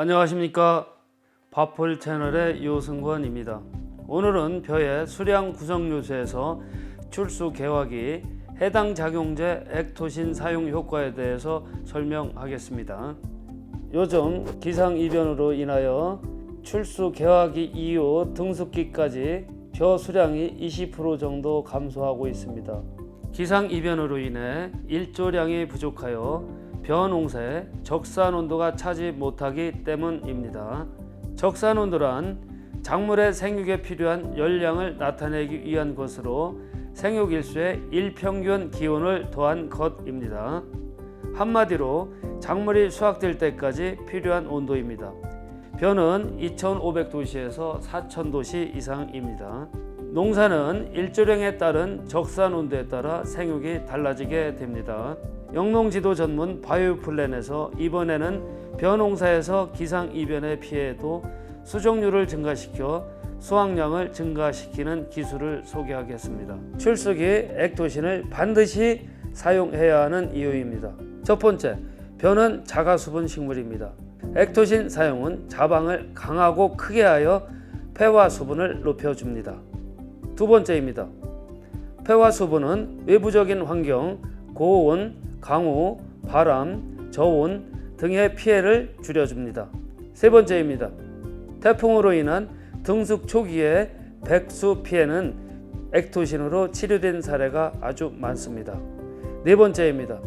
안녕하십니까 바폴 채널의 요승권입니다. 오늘은 벼의 수량 구성 요소에서 출수 개화기 해당 작용제 액토신 사용 효과에 대해서 설명하겠습니다. 요즘 기상 이변으로 인하여 출수 개화기 이후 등숙기까지 벼 수량이 20% 정도 감소하고 있습니다. 기상 이변으로 인해 일조량이 부족하여 벼 농사에 적산 온도가 차지 못하기 때문입니다. 적산 온도란 작물의 생육에 필요한 열량을 나타내기 위한 것으로 생육 일수의 일평균 기온을 더한 것입니다. 한마디로 작물이 수확될 때까지 필요한 온도입니다. 벼는 2,500도씨에서 4,000도씨 이상입니다. 농사는 일조량에 따른 적산 온도에 따라 생육이 달라지게 됩니다. 영농지도 전문 바이오플랜에서 이번에는 벼 농사에서 기상 이변의 피해도 수종률을 증가시켜 수확량을 증가시키는 기술을 소개하겠습니다. 출수기 액토신을 반드시 사용해야 하는 이유입니다. 첫 번째, 벼는 자가수분 식물입니다. 액토신 사용은 자방을 강하고 크게 하여 폐와 수분을 높여줍니다. 두 번째입니다. 폐와 수분은 외부적인 환경, 고온, 강우, 바람, 저온 등의 피해를 줄여줍니다. 세 번째입니다. 태풍으로 인한 등숙 초기의 백수 피해는 액토신으로 치료된 사례가 아주 많습니다. 네 번째입니다.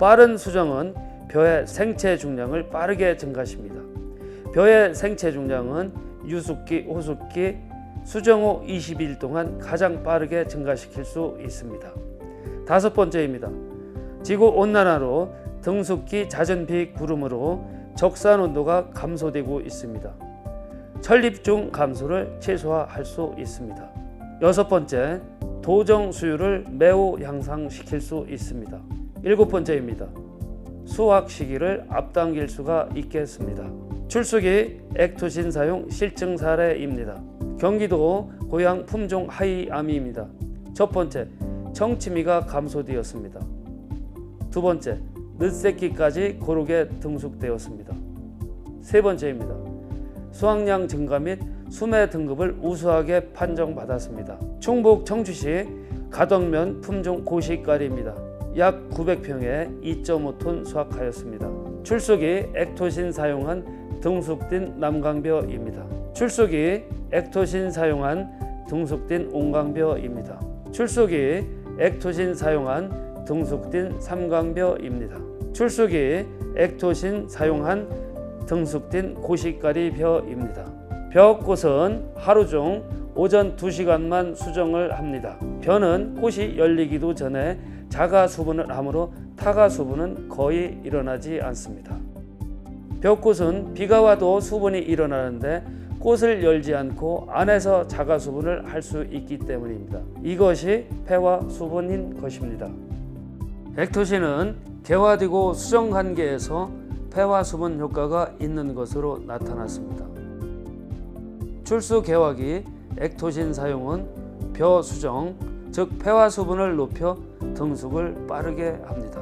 빠른 수정은 벼의 생체 중량을 빠르게 증가시킵니다. 벼의 생체 중량은 유숙기, 호숙기, 수정 후 20일 동안 가장 빠르게 증가시킬 수 있습니다. 다섯 번째입니다. 지구 온난화로 등숙기 잦은 비 구름으로 적산 온도가 감소되고 있습니다. 천립 중 감소를 최소화할 수 있습니다. 여섯 번째, 도정 수율을 매우 향상시킬 수 있습니다. 일곱 번째입니다. 수확 시기를 앞당길 수가 있겠습니다. 출수기 액토신 사용 실증 사례입니다. 경기도 고향 품종 하이아미입니다. 첫 번째, 청치미가 감소되었습니다. 두 번째, 늦새끼까지 고르게 등숙되었습니다. 세 번째입니다. 수확량 증가 및 수매 등급을 우수하게 판정받았습니다. 충북 청주시 가덕면 품종 고시가리입니다. 약 900평에 2.5톤 수확하였습니다. 출속이 액토신 사용한 등숙된 남강벼입니다. 출속이 액토신 사용한 등숙된 옹강벼입니다. 출속이 액토신 사용한 등숙된 삼강벼입니다. 출속이 액토신 사용한 등숙된 고시가리 벼입니다. 벼꽃은 하루 중 오전 2시간만 수정을 합니다. 벼는 꽃이 열리기도 전에 자가 수분을 하므로 타가 수분은 거의 일어나지 않습니다. 벼꽃은 비가 와도 수분이 일어나는데 꽃을 열지 않고 안에서 자가 수분을 할 수 있기 때문입니다. 이것이 폐와 수분인 것입니다. 액토신은 개화되고 수정 관계에서 폐와 수분 효과가 있는 것으로 나타났습니다. 출수 개화기 액토신 사용은 벼 수정, 즉 폐와 수분을 높여 등숙을 빠르게 합니다.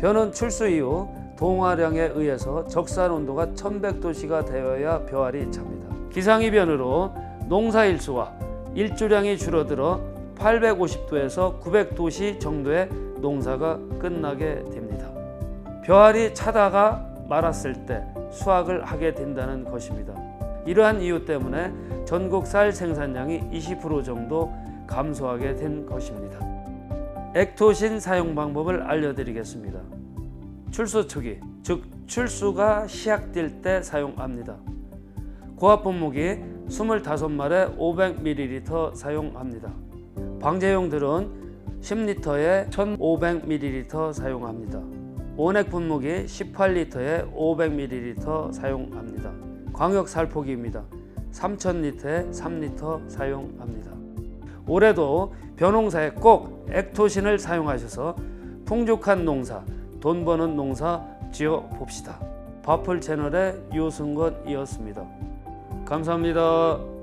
벼는 출수 이후 동화량에 의해서 적산 온도가 1100도씨가 되어야 벼알이 찹니다. 기상이변으로 농사 일수와 일조량이 줄어들어 850도에서 900도씨 정도의 농사가 끝나게 됩니다. 벼알이 차다가 말았을 때 수확을 하게 된다는 것입니다. 이러한 이유 때문에 전국 쌀 생산량이 20% 정도 감소하게 된 것입니다. 액토신 사용 방법을 알려드리겠습니다. 출수 초기, 즉 출수가 시작될 때 사용합니다. 고압 분 무기 25말에 500ml 사용합니다. 방제용들은 10리터에 1500ml 사용합니다. 온액 분무기 18리터에 500ml 사용합니다. 광역 살포기입니다. 3000리터에 3리터 사용합니다. 올해도 벼농사에 꼭 액토신을 사용하셔서 풍족한 농사, 돈 버는 농사 지어 봅시다. 바풀 채널의 유승건이었습니다. 감사합니다.